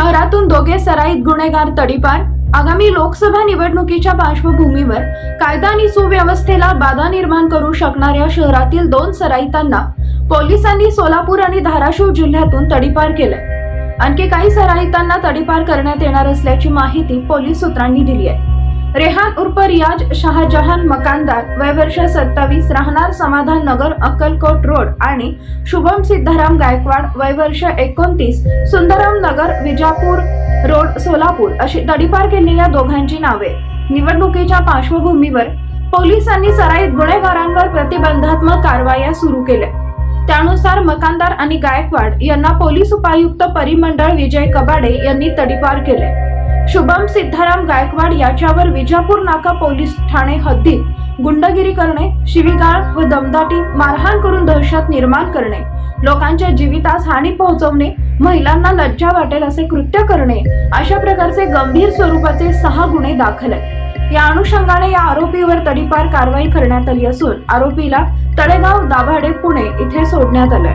शहरातून दोघे सराईत गुन्हेगार तडीपार. आगामी लोकसभा निवडणुकीच्या पार्श्वभूमीवर कायदा आणि सुव्यवस्थेला बाधा निर्माण करू शकणाऱ्या शहरातील दोन सराईतांना पोलिसांनी सोलापूर आणि धाराशिव जिल्ह्यातून तडीपार केलंय. आणखी काही सराईतांना तडीपार करण्यात येणार असल्याची माहिती पोलीस सूत्रांनी दिली आहे. रेहान उर्फ रियाज शहाजहान मकानदार वय वर्ष सत्तावीस राहणार समाधान नगर अक्कलकोट रोड आणि शुभम सिद्धाराम गायकवाड वय वर्ष एकोणतीस सुंदराम नगर विजापूर रोड सोलापूर अशी तडीपार केलेल्या दोघांची नावे. निवडणुकीच्या पार्श्वभूमीवर पोलिसांनी सराईत गुन्हेगारांवर प्रतिबंधात्मक कारवाया सुरू केल्या. त्यानुसार मकानदार आणि गायकवाड यांना पोलीस उपायुक्त परिमंडळ विजय कबाडे यांनी तडीपार केले. शुभम सिद्धाराम गायकवाड याच्यावर विजापूर नाका पोलीस ठाणे हद्दीत गुंडगिरी करणे शिवीगाळ व दमदाटी मारहाण करून दहशत निर्माण करणे लोकांच्या जीवितास हानी पोहोचवणे महिलांना लज्जा वाटेल असे कृत्य करणे अशा प्रकारचे गंभीर स्वरूपाचे सहा गुन्हे दाखल आहेत. या अनुषंगाने या आरोपीवर तडीपार कारवाई करण्यात आली असून आरोपीला तळेगाव दाभाडे पुणे इथे सोडण्यात आलंय.